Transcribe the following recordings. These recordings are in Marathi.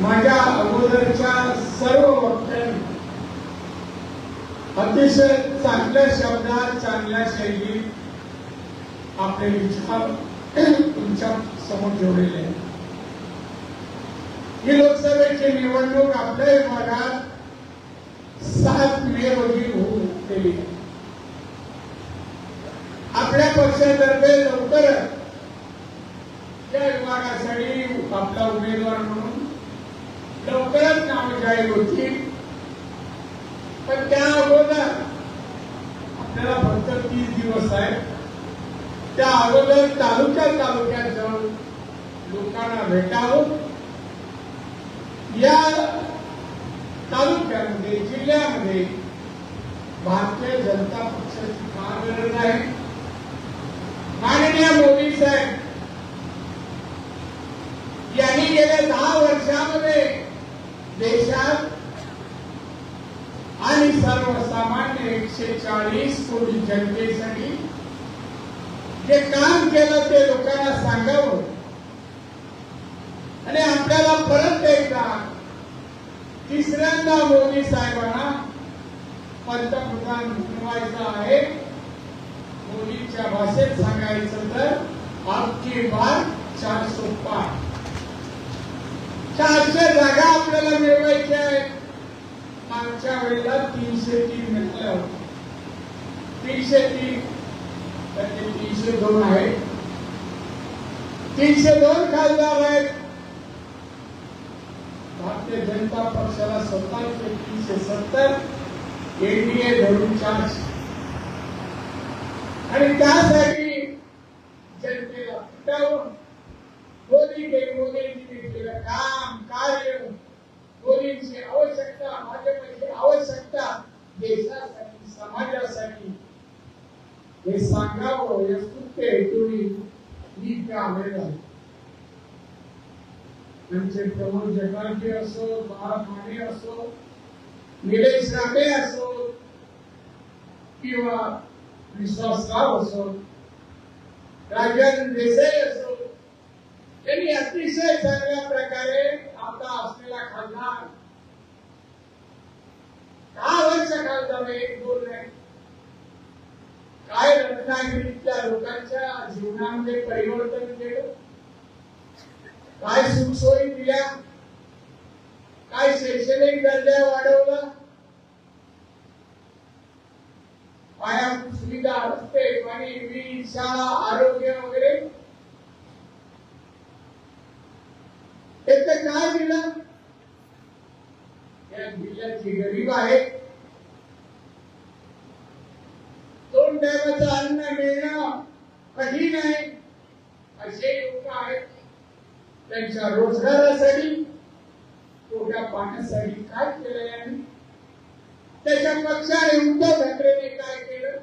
माझ्या अगोदरच्या सर्व वक्त्यांनी अतिशय चांगल्या शब्दात चांगल्या शैलीत आपले विचार तुमच्यासमोर ठेवलेले ही लोकसभेची निवडणूक आपल्या भागात सात मे रोजी होऊ केली आपल्या पक्षातर्फे लवकरच त्या विभागासाठी आपला उमेदवार म्हणून. लवकरच नाव जाहीर होतील. पण त्या अगोदर आपल्याला फक्त तीस दिवस आहेत. त्या अगोदर तालुक्या तालुक्यात जाऊन लोकांना भेटावं. या तालुक्यामध्ये जिल्ह्यामध्ये भारतीय जनता पक्षाची फार गरज आहे. माननीय मोदी साहेब गेल्या दहा वर्षामध्ये देशात आणि सर्वसामान्य एकशे चाळीस कोटी जनतेसाठी जे काम केलं ते लोकांना सांगावं. आणि आपल्याला परत एकदा तिसऱ्यांदा मोदी साहेबांना पंतप्रधान बनवायचं आहे मोदीच्या भाषेत सांगायचं तर आपकी बात चारशे पाच. चारशे जागा आपल्याला मिळवायच्या आहेत. मागच्या वेळेला तीनशे तीन म्हटल्या होत्या तीनशे तीन. तर ते तीनशे दोन आहेत. तीनशे दोन खासदार आहेत. भारतीय जनता पक्षाला सत्तावीसशे तीनशे सत्तर एनडीए धरून चारशे. आणि त्यासाठी जनतेला पिटावं मोदी के मोदींनी केलेलं काम कार्य मोदींची आवश्यकता भाजपची आवश्यकता देशासाठी समाजासाठी हे सांगावं या स्तुत्य हेतूने मी त्या आलेला आमचे प्रमोद असो भारत माने असो निलेश राणे असो किंवा विश्वासराव असो राजन देसाई असो त्यांनी अतिशय चांगल्या प्रकारे आता असलेला खासदार. दहा वर्ष खासदार एक दोन नाही काय रत्नागिरीतल्या लोकांच्या जीवनामध्ये परिवर्तन केलं? काय सुखसोयी दिल्या? काय शैक्षणिक दर्जा वाढवला? पायाभूत सुविधा रस्ते पाणी वीज शाळा आरोग्य वगैरे? त्याचं काय दिलं? या जिल्ह्याची गरीब आहे दोन टायमाचं अन्न मिळणं कठीण आहे असे लोक आहेत. त्यांच्या रोजगारासाठी पोट्या पाण्यासाठी काय केलं यांनी? त्याच्या पक्षाने उद्धव ठाकरेने काय केलं?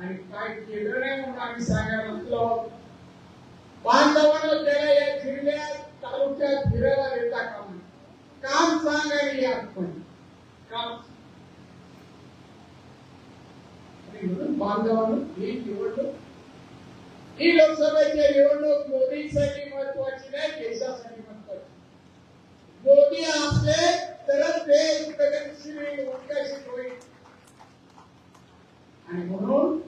आणि काय केलं नाही म्हणून आम्ही सांगायला म्हटलो बांधवानं त्याला या जिल्ह्यात तालुक्यात फिरायला देता काम काम सांग आणि या पण काम निवडून म्हणून बांधवानं ही निवडणूक. ही लोकसभेची निवडणूक मोदींसाठी महत्वाची नाही देशासाठी महत्वाची. मोदी असले तरच देश प्रगतीशील होईल, होईल. आणि म्हणून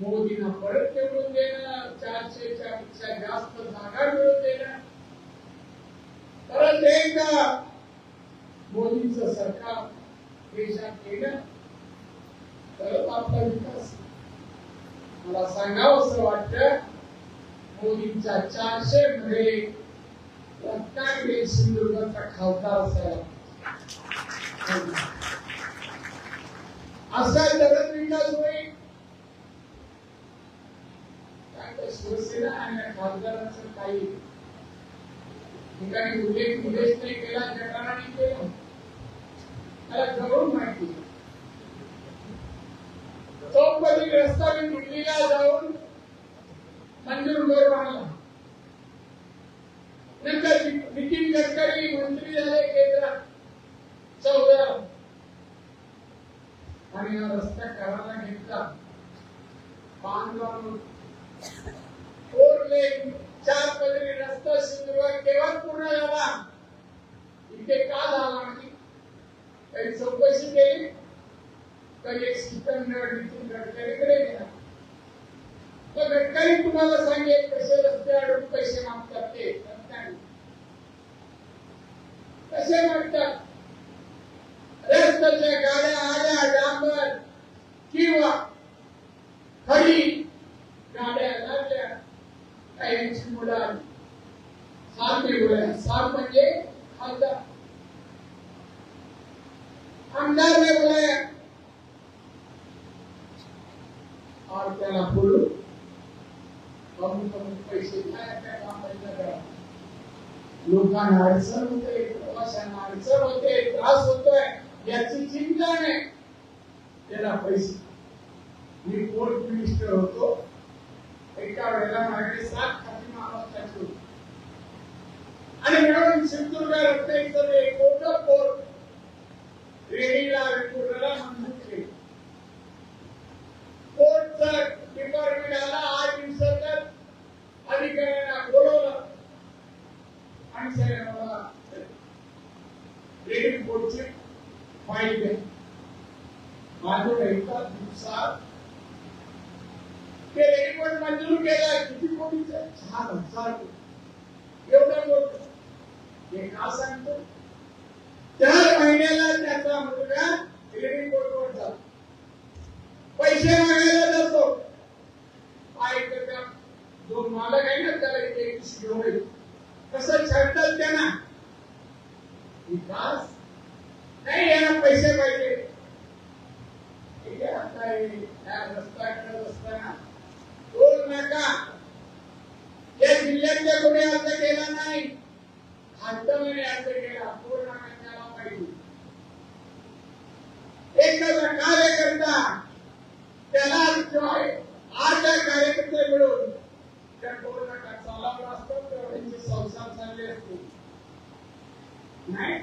मोदींना परत निवडून देणं चारशेच्या पेक्षा जास्त जागा मिळवून देणं. परत एकदा मोदींचं सरकार देशात येणं. तरच आपला विकास मला सांगावं असं वाटत मोदींच्या चारशे मध्ये रत्नागिरी सिंधुदुर्गचा खासदार असायला असा जगत विकास होईल शिवसेना आणि खासदारांचं काही ठिकाणी उल्लेख उल्लेख नाही केला जगाने केला त्याला जवळून माहिती चौपदी रस्ता मी जाऊन मंजूर रोड बांधला नंतर नितीन गडकरी मंत्री झाले केंद्रात चौदा. आणि हा रस्ता करायला घेतला. बांधला फोर लेन चार पदरी रस्ता सिंधुदुर्ग केव्हा पूर्ण झाला? इथे का झाला नाही? काही चौकशी केली? तर एक सिकंदर नितीन गडकरीकडे गेला तर गडकरी तुम्हाला सांगेल कसे रस्ते अडून पैसे मागतात ते कसे मागतात? रस्त्याच्या गाड्या आल्या डांबर किंवा खडी गाड्या लागल्या. काहींची मुलं आली. सात निवडल्या सार म्हणजे खासदार आमदार निवडल्या और त्याला बोलू कमी कमी पैसे काय करा लोकांना अडचण होते प्रवाशांना अडचण होते त्रास होतोय याची चिंता नाही. त्याला पैसे. मी पोर्ट मिनिस्टर होतो. एका वेळेला माझ्याकडे सात खाती महाराष्ट्राची होती. आणि मिळून सिंधुदुर्ग रत्नागिरीचं एक पोर्ट रेणीला मंजूर केली पोर्टचं डिपार्टमेंट आला आठ दिवसातच अधिकाऱ्यांना बोलवलं. आणि साहेब मला एका दिवसात ते मंजूर केला किती चार हजार कोटी. एवढं मोठं हे का सांगतो? चार महिन्याला त्याचा मुलगा रेडी कोर्टवर जातो पैसे मागायला जातो ऐकत का जो मालक आहे ना त्याला इथे एक घेऊन येतो कसं छळतात त्यांना विकास नाही यांना पैसे पाहिजे ठीक आहे आता हे या रस्ता करत असताना टोल नाका या जिल्ह्यातल्या कोणी अर्ज केला नाही खातमध्ये अर्ज केला टोल नाका त्याला पाहिजे एखादा कार्यकर्ता त्याला जॉय आज या कार्यकर्ते मिळून त्या टोल नाका चालवला असतो तर त्यांचे संसार चालले असते नाही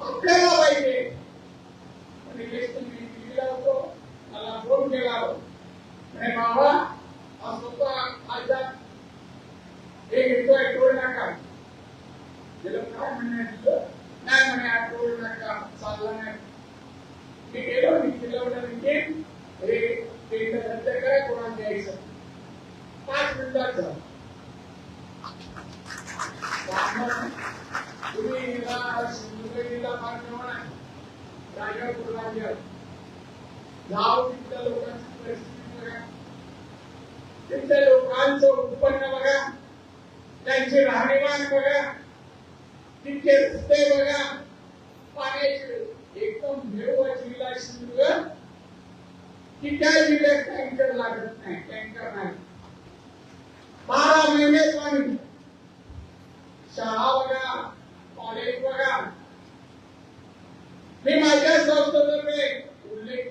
आपल्याला पाहिजे निलेश तुम्ही दिलेला होतो मला फोन केला होता महिने पाणी शाळा बघा कॉलेज बघा मी माझ्या संस्थेतर्फे उल्लेख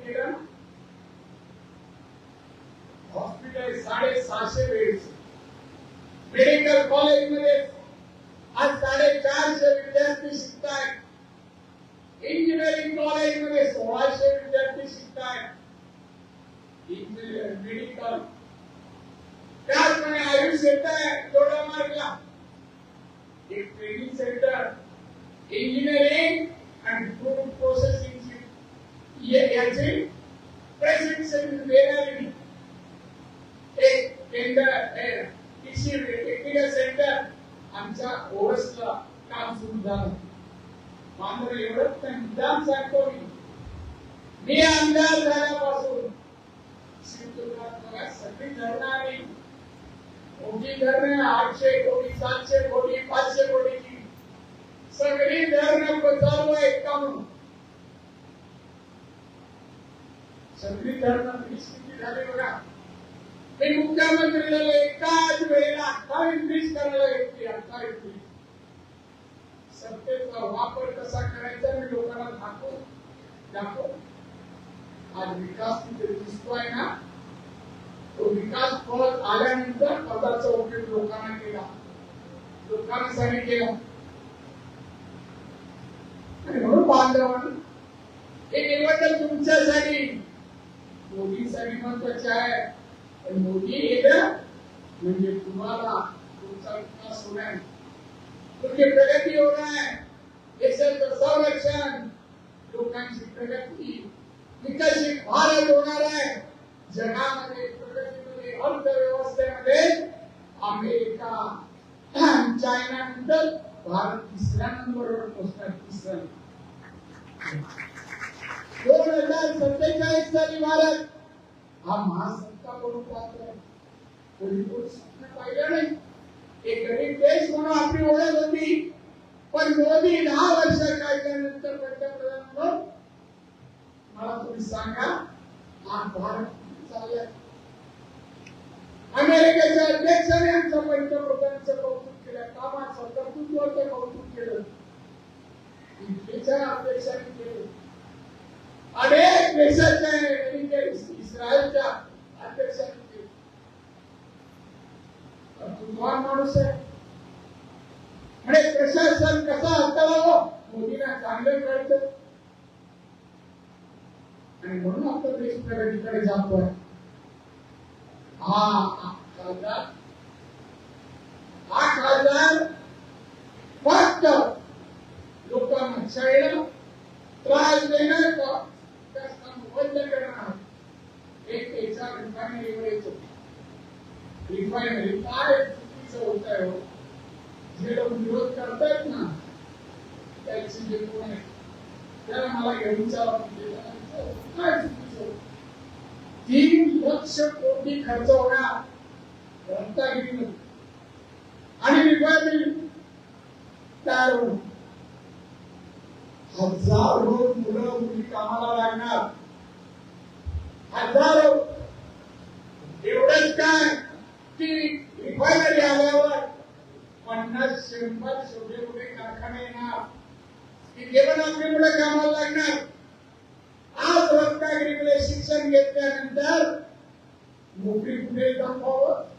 आज साडेचारशे विद्यार्थी शिकतायत इंजिनिअरिंग कॉलेज मध्ये सोळाशे विद्यार्थी शिकतायत इंजिनिअर मेडिकल त्याचप्रमाणे आयुष सेंटर आहे जोडा मार्गला एक ट्रेनिंग सेंटर इंजिनिअरिंग आणि फूड प्रोसेसिंग याची प्रशिक्षण देणारी एक टेंडर टेक्निकल सेंटर आमच्या ओरसला काम सुरू झालं. मात्र एवढंच नाही मुद्दाम सांगतो मी मी आमदार झाल्यापासून सिंधुदुर्गात बघा सगळी धरणं आली मोठी धरणं आठशे कोटी सातशे कोटी पाचशे कोटीची. सगळी धरणं चालू आहे काम सगळी धरणं वीस किती झाली बघा. मी मुख्यमंत्री झालो एकाच वेळेला अठ्ठावीस वीस करायला घेतली अठ्ठावीस वीस सत्तेचा वापर कसा करायचा मी लोकांना दाखव दाखव. आज विकास तिथे दिसतोय ना? तो विकास फळत आल्यानंतर पदाचा उपयोग लोकांना केला. लोकांसाठी केला. आणि म्हणून बांधवांनी हे निवडणूक तुमच्यासाठी मोदीसाठी महत्वाचे आहे. मोदी येणं म्हणजे तुम्हाला तुमचा विकास होणार. तुमची प्रगती होणार. संरक्षण. लोकांची प्रगती. विकसित भारत होणार आहे. जगामध्ये प्रगतीमध्ये अर्थव्यवस्थेमध्ये अमेरिका चायना नंतर भारत तिसऱ्या नंबरवर पोहोचणार तिसऱ्या दोन हजार सत्तेचाळीस साली भारत हा महासत्ता म्हणून पाहतोय कोणी कोणी स्वप्न पाहिलं नाही एक गरीब देश म्हणून आपली ओळख होती. पण मोदी दहा वर्ष काढल्यानंतर पंतप्रधान म्हणून मला तुम्ही सांगा हा भारत कुठे चाललाय अध्यक्षाने आमच्या पंतप्रधानांचं कौतुक केलं कामाचं कर्तृत्वाचं कौतुक केलं. अध्यक्षांनी केलं. अनेक देशाच्या इस्रायलच्या अध्यक्षांनी केलं. कर्तृत्ववान माणूस आहे. म्हणजे प्रशासन कसा हाताळावं हो, मोदींना चांगलं कळतं. आणि म्हणून आपला देश प्रगतीकडे जातोय. हा आठ हजार खासदार फक्त लोकांना छळणं त्रास देणार का- विकास कामं बंद करणं एक त्याचा रिफायनरीवर येतो रिफायनरी काय चुकीचं होत आहे हो जे लोक विरोध करतायत ना त्याची जे कोण आहे त्याला मला घेऊन काय चुकीचं तीन लक्ष कोटी खर्च होणार रत्नागिरीमध्ये आणि रिफायनरी तयार होणार हजारो मुलं मुली कामाला लागणार. हजारो. एवढंच काय? की रिफायनरी आल्यावर पन्नास शंभर छोटे मोठे कारखाने येणार. की पण आपली मुलं कामाला लागणार. आज रत्नागिरीमध्ये शिक्षण घेतल्यानंतर नोकरी कुठे दाखवावं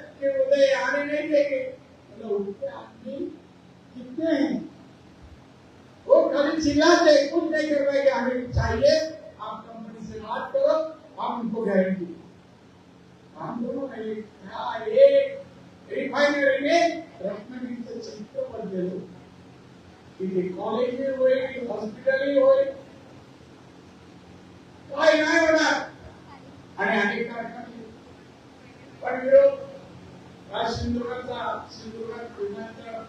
कि उदय आने नहीं देंगे। मतलब उनके आदमी कितने हैं? वो खाली चिल्लाते कुछ नहीं कर पाएँगे हमें चाहिए। आप कंपनी से बात करो हम उनको गारंटी हम दोनों ने कहा, एक रिफाइनरी में रत्नागिरीचं चित्र बदलेलो तिथे कॉलेज होईल हॉस्पिटल होईल काय नाही होणार आणि अनेक कारखाने पण विरोध काय सिंधुदुर्गाचा सिंधुदुर्गात विमानतळ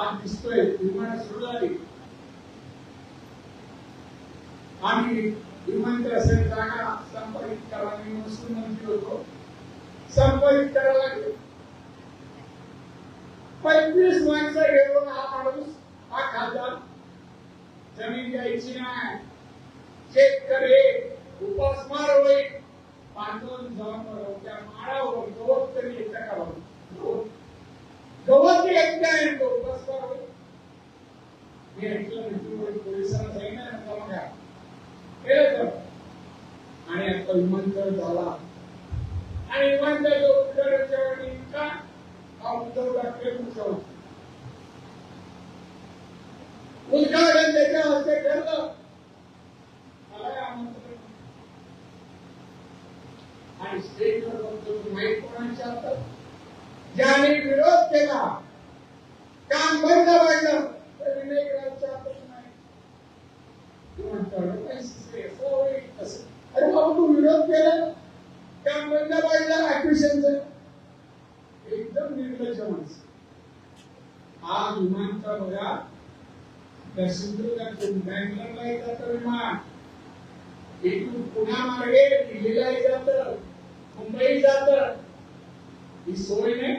आज दिसतोय विमान सुरू झाली. आणि विमानतळ असेल जागा संपादित करा मी महसूल मंत्री होतो. संपादित करावा लागले. पंचवीस माणसं घेऊन हा माणूस हा खासदार जमीन द्यायची नाही. शेतकरी उपासमार होईल. पांडवन जाऊन त्या माळावर गवत तरी येतं का बघ गवत येत नाही मी ऐकलं मित्र पोलिसांना सांगितलं ना केलं तर आणि आता विमानतळ झाला आणि विमानतळ जो उद्घाटनच्या वेळी इतका हा उद्धव ठाकरे उद्घाटन त्याच्या हस्ते ठरलं मला आमंत्रण आणि स्टेजवर माहीत कोणाच्या हातात ज्यांनी विरोध केला काम बंद पडलं तर विनायक हो, हो, "अरे बाबा तू विरोध केला? काम बंद पडलं ऍक्विशनचं एकदम निर्लज्ज माणसं. आज विमानचा बघा. त्या सिंधुदुर्गातून बँगलोरला येतात विमान. इथून पुण्यामार्गे दिल्लीला जात मुंबई जात. ही सोय नाही.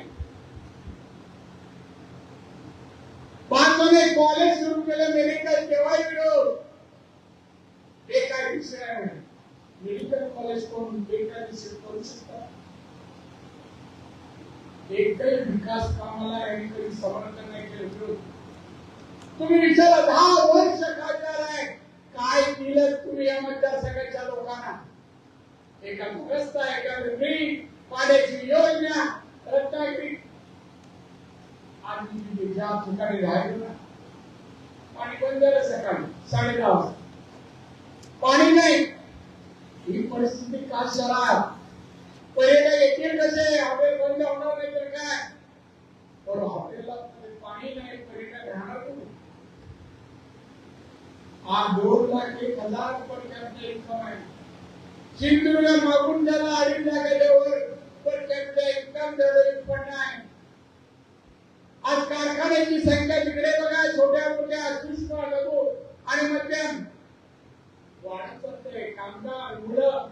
पाचने कॉलेज सुरू केलं मेडिकल तेव्हाही विरोध. बेकायदेशीर आहे. मेडिकल कॉलेज कोण? बेकायदेशीर करू शकतात एकही विकास कामाला यांनी कधी समर्थन नाही केलं विरोध. तुम्ही विचारा दहा वर्ष खासदार आहे काय दिलं तुम्ही या मतदारसंघाच्या लोकांना? एका रस्ता एका वेगळी पाण्याची योजना रत्नागिरी आणि मी ज्या ठिकाणी राहिलो ना. पाणी बंद झालं सकाळी? साडे दहा वाजता पाणी नाही. ही परिस्थिती का शहरात पर्यटक येतील कसे? हॉटेल बंद होणार नाही तर काय? पण हॉटेलला पाणी नाही पर्यटक राहणार कुठे? हा दोन लाख एक हजार रुपये इन्कम आहे. सिंधुदुर्ग मागून त्याला अडीच लाखाच्या वर पर कॅपिटल इन्कम डेव्हलप पण नाही आज कारखान्याची संख्या तिकडे बघा छोट्या मोठ्या सूक्ष्म लघु आणि मध्यम. वाढत असते कामगार मुलं.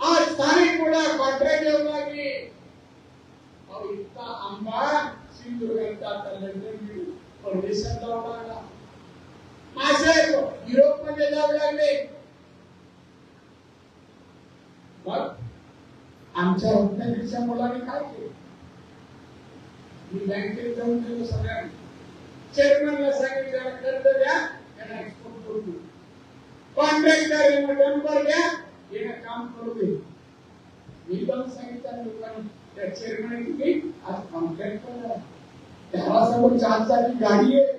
आज स्थानिक मुलं कॉन्ट्रॅक्ट येऊ लागली. अहो इतका आंबा सिंधुदुर्गाचा आता परदेशात जाऊ लागला. मासे युरोपमध्ये जाऊ लागले. मग आमच्या रत्नागिरीच्या मुलांनी काय केलं? मी बँकेत जाऊन गेलो सगळ्यांना. चेअरमॅनला सांगितलं कर्ज द्या त्यांना एक्सपोर्ट करू दे. कॉन्ट्रॅक्टर यांना डंपर द्या यांना काम करू दे. मी पण सांगितलं लोकांना त्या चेअरमॅन तुम्ही आज कॉन्ट्रॅक्ट करा त्याला समोर चार चाकी गाडी आहे.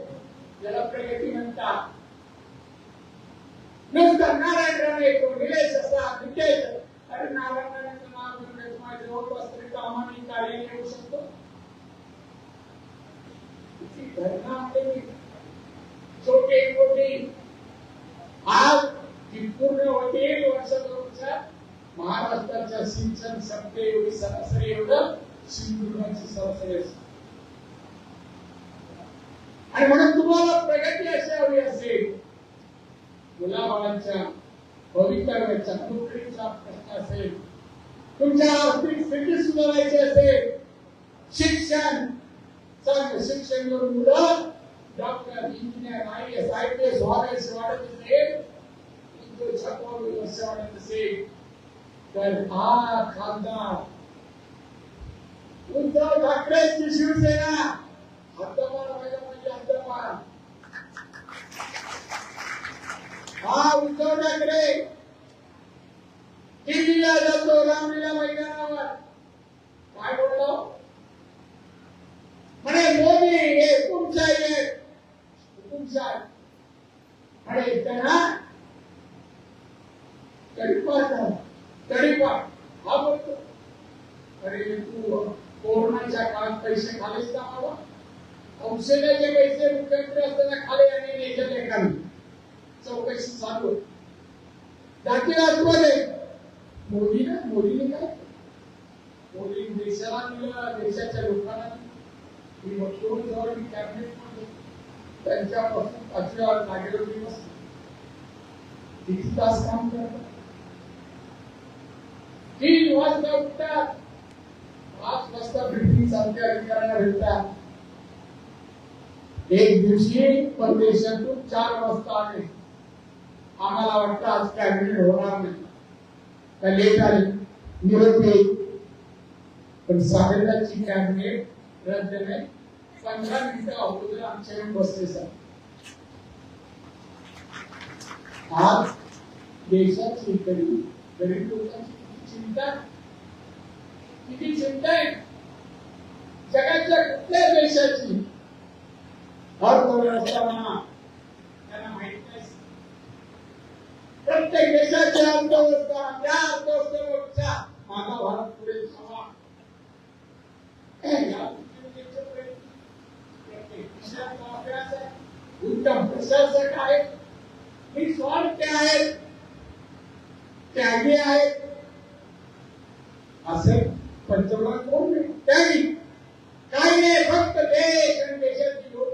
त्याला प्रगती म्हणतात. नंतर नारायण राणे येतो निलेश असा निकेश अरे नारायण राणेचं नाव घेऊन माझ्या जवळपास कार्य येऊ शकतो छोटे घटना आज ती पूर्ण होते वर्षाच्या महाराष्ट्राच्या सिंचन संपते एवढी सरासरी एवढं सिंधुदुर्गाची सरासरी असते आणि म्हणून तुम्हाला प्रगती अशी हवी असेल. मुलाबाळांच्या भवितव्याच्या नोकरीचा प्रश्न असेल. तुमच्या आर्थिक स्थिती सुधारायची असेल शिक्षण चांगलं शिक्षण करून मुलं doctor engineer I S I P S vice वाढत असेल वाढत असेल तर हा खासदार उद्धव ठाकरेची शिवसेना हद्दपार व्हायला हद्दपार. हा उद्धव ठाकरे दिल्लीला जातो रामलीला मैदानावर. काय बोललो? म्हणे मोदी हे तुमचा आहे तुमचा म्हणे त्यांना हा बोलतो. अरे तू कोरोनाच्या काळात पैसे खालीच का मला औषधाचे पैसे मुख्यमंत्री असताना खाले आणि एकाने चौकशी चालू आहे. जाती आतमध्ये मोदी ना मोदीने काय? मोदी देशाला दिलं देशाच्या लोकांना मी बघतो जवळ मी कॅबिनेट त्यांच्यापासून पाचव्या लागेल दिवस किती तास काम करतात? तीन वाजता उठतात पाच वाजता ब्रिटिंग सारख्या अधिकाऱ्यांना भेटतात. एक दिवशी परदेशातून चार वाजता आले. आम्हाला वाटतं आज कॅबिनेट होणार नाही. त्या लेट आले निरोप येईल पण सागरची कॅबिनेट रद्द नाही. पंधरा मिनिटं अगोदर आमच्या येऊन बसले सर. आज देशात शेतकरी गरीब लोकांची चिंता? किती चिंता आहे? जगाच्या कुठल्या देशाची? अर्थव्यवस्था म्हणा त्यांना माहीत नाही प्रत्येक देशाची अर्थव्यवस्था या अर्थव्यवस्थेपेक्षा माझा भारत पुढे जावा उत्तम प्रशासक आहेत. निस्वार्थ आहेत. त्यागी आहेत. असे पंतप्रधान कोण नाही त्यागी. काही नाही फक्त देश आणि देशाची लोक.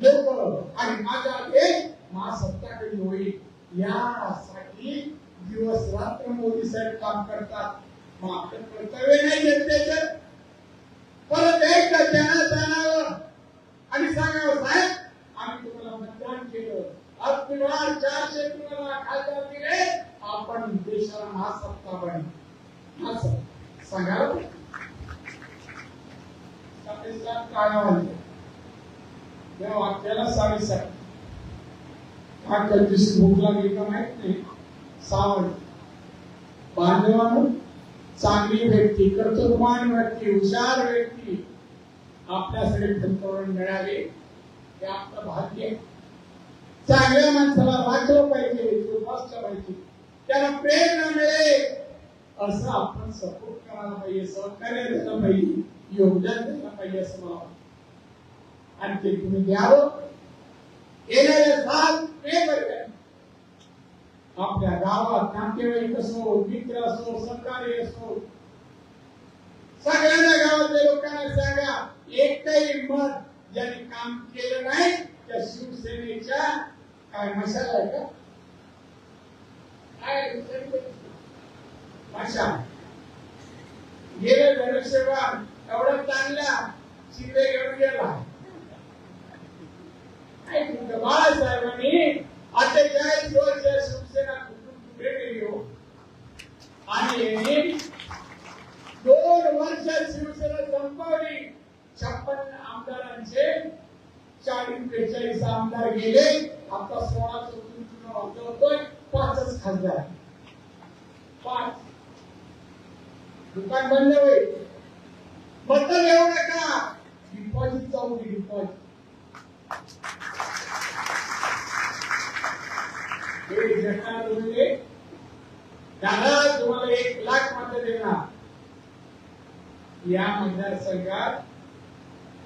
लोक. आणि माझा देश महासत्ताकडे होईल. यासाठी दिवस रात्र मोदी साहेब काम करतात. मग आपलं कर्तव्य नाही जनतेचं परत एकदा त्यांना त्यावर आणि सांगावं साहेब आम्ही तुम्हाला मतदान केलं. आज तुम्हाला चारशे तुम्हाला खासदार दिले. आपण देशाला महासत्ता बन महासत्ता सांगावं? साडेसात काळा वाजले वाक्याला साडेसात हा कंजूस भूक लागली का माहीत नाही सहा वाजले बांधवानं चांगली व्यक्ती कर्तृत्ववान व्यक्ती। हुशार व्यक्ती आपल्यासाठी फलकवून मिळाले हे। आपलं भाग्य चांगल्या माणसाला वाचलं पाहिजे जोपासलं पाहिजे त्याला प्रेरणा मिळेल असं आपण सपोर्ट करायला पाहिजे सहकार्य द्यायला पाहिजे योगदान द्यायला पाहिजे असं मला वाटतं आणि ते तुम्ही द्यावं येणाऱ्या सात आपल्या गावात नातेवाईक असो मित्र असो सहकारी असो सगळ्यांना गावातल्या लोकांना सांगा एकटाही मत ज्याने काम केलं नाही त्या शिवसेनेच्या काय मशाला आहे का? काय मशा गेले धनुष्यबाण एवढा चांगला शिंदे घेऊन गेला. काय तुमचं बाळासाहेबांनी अठ्ठेचाळीस वर्ष शिवसेना कुठून कुठे गेली हो आणि दोन वर्ष शिवसेना संपवली. छप्पन आमदारांचे चाळीस बेचाळीस आमदार गेले. आता सोळा चौथून चुनाव होतोय. पाचच खासदार. पाच. दुकान बंद होईल. मत येऊ नका डिपॉझिट जाऊ डिपॉझिट. हे जगणार म्हणजे दादा तुम्हाला एक लाख मत देणार. या मतदारसंघात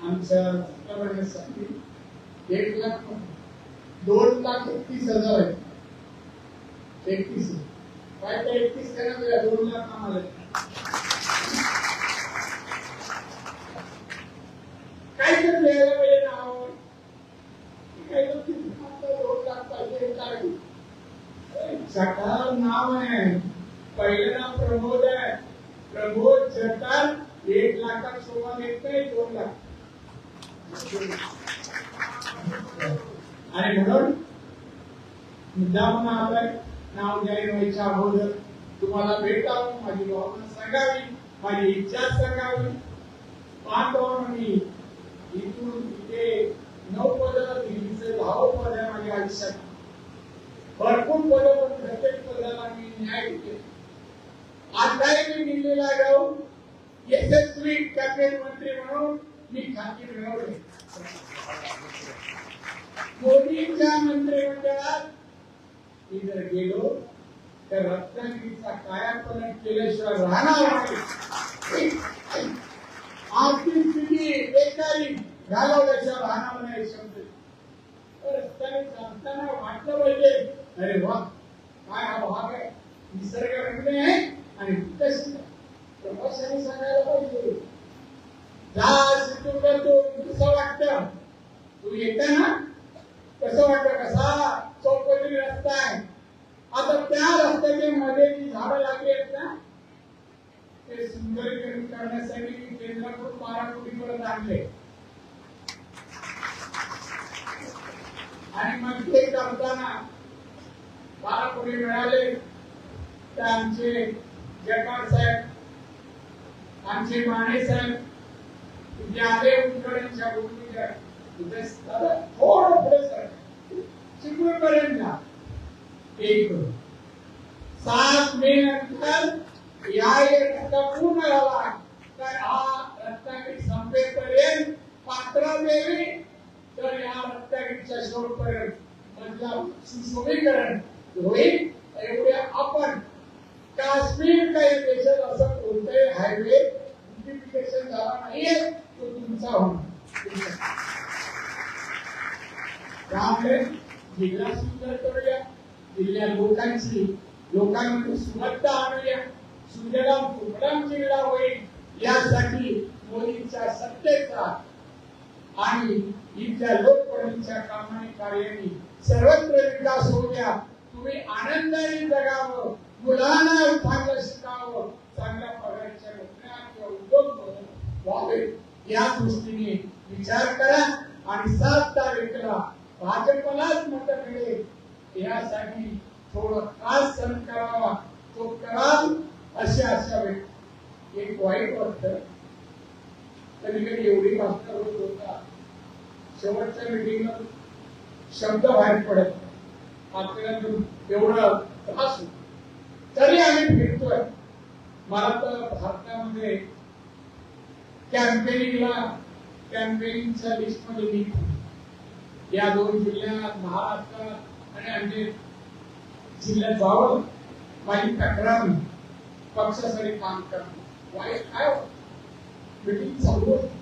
आमच्या सत्तावन्नसाठी एक लाख दोन लाख एकतीस हजार आहे. एकतीस. काय तर एकतीस त्यांना दोन लाख आम्हाला काय तर द्यायला पाहिजे नावावर. काही तर किती मात्र दोन लाख पाहिजे काय सकाळ नाव आहे. पहिलं नाव प्रमोद आहे. प्रमोद जगताप एक लाखात शोभा देत नाही दोन लाख. आणि म्हणून मुद्दा म्हणून आलाय नाव जाहीर व्हायच्या अगोदर तुम्हाला भेटावं माझी भावना सांगावी माझी इच्छा सांगावी. पाहतो मी इथून इथे नऊ पद दिल्लीचे दहा पद आहे माझ्या आयुष्यात भरपूर पद पण प्रत्येक पदाला मी न्याय दिले. आताही मी दिल्लीला जाऊन यशस्वी कॅबिनेट मंत्री म्हणून मी खाती मिळवले मोदींच्या मंत्रिमंडळात मी जर गेलो तर रत्नागिरीचा कायापलट केल्याशिवाय राहणार नाही. आर्थिक स्थिती बेकारी घालवल्याशिवाय राहणार नाही शब्द रस्त्याने चालताना वाटलं पाहिजे अरे वा काय हा भाग आहे? निसर्ग रम्य आहे आणि विकसित आहे सांगायला पाहिजे. जा सिद्धू कसं वाटतं? तू येताना कसं वाटतं? कसा? चौपदरी रस्ता आहे. आता त्या रस्त्याच्या मध्ये जी झाडं लागली आहेत ना ते सुंदरीकरण करण्यासाठी केंद्राकडून बारा कोटी परत आणले. आणि मग ते करताना बारा कोटी मिळाले? तर आमचे जयपाल साहेब आमचे माने साहेब आले उकडच्या भूमीच्या थोडं पुढे चिपळूणपर्यंत एक सात मे नंतर या एक टक्का पूर्ण झाला. तर हा रत्नागिरी संपेपर्यंत पात्र देवी तर या रत्नागिरीच्या शेवटपर्यंत. म्हणजे मधला सुशोभीकरण. होईल. एवढ्या आपण काश्मीर काही देशात असं कोणताही हायवे ब्युटिफिकेशन झाला नाहीये तो तुमचा होणार. त्यामुळे जिल्हा सुंदर करूया. जिल्ह्या लोकांची लोकांमध्ये सुलभता आणूया. सुजलाम सुफलाम जिल्हा होईल यासाठी मोदींच्या सत्तेचा आणि इथल्या लोकपणीच्या कामाने कार्याने सर्वत्र विकास होऊ द्या तुम्ही आनंदाने जगावं मुलांना चांगलं शिकावं चांगल्या प्रकारच्या नोकऱ्या किंवा उद्योग व्हावे या दृष्टीने विचार करा आणि सात तारीखला भाजपलाच मत मिळेल. यासाठी थोडं खास सण करावा. तो कराल अशा अशा व्यक्ती एक वाईट वाटत. कधी कधी एवढी भाषा होत होता शेवटच्या मिटिंगला शब्द बाहेर पडत नाही. आपल्याला जो एवढा त्रास तरी आम्ही फिरतोय. मला तर भारतामध्ये कॅम्पेनिंगला कॅम्पेनिंगच्या लिस्टमध्ये मी या दोन जिल्ह्यात महाराष्ट्रात आणि आमचे जिल्ह्यात जावं माझी तक्रार पक्षासाठी काम करणं. वाईट काय मिटिंग चालू आहे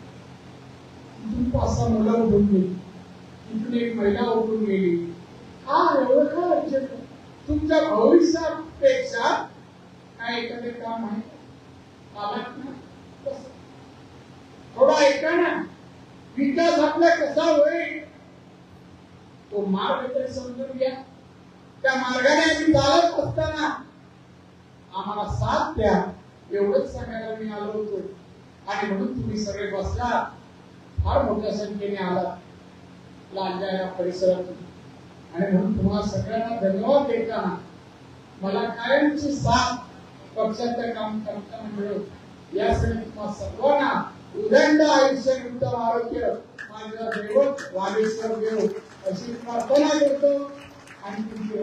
पाच सहा मुलं उठून गेली. इथून एक महिला उठून गेली. हा एवढं काय तुमच्या भविष्यापेक्षा काय एखादे काम आहे? आलात ना? थोडा ऐका ना. विकास आपला कसा होईल? तो मार्ग तरी समजून घ्या. त्या मार्गाने आम्ही चालत असताना आम्हाला साथ द्या. एवढंच सांगायला मी आलो होतो. आणि म्हणून तुम्ही सगळे बसला. फार मोठ्या संख्येने आला लांजा या परिसरातून. आणि म्हणून तुम्हाला सगळ्यांना धन्यवाद देताना मला कायमची साथ पक्षाचं काम करताना मिळो यासाठी तुम्हाला सर्वांना उदंड आयुष्य उत्तम आरोग्य माझ्या देवत वागेश्वर देव अशी प्रार्थना करतो. आणि तुमची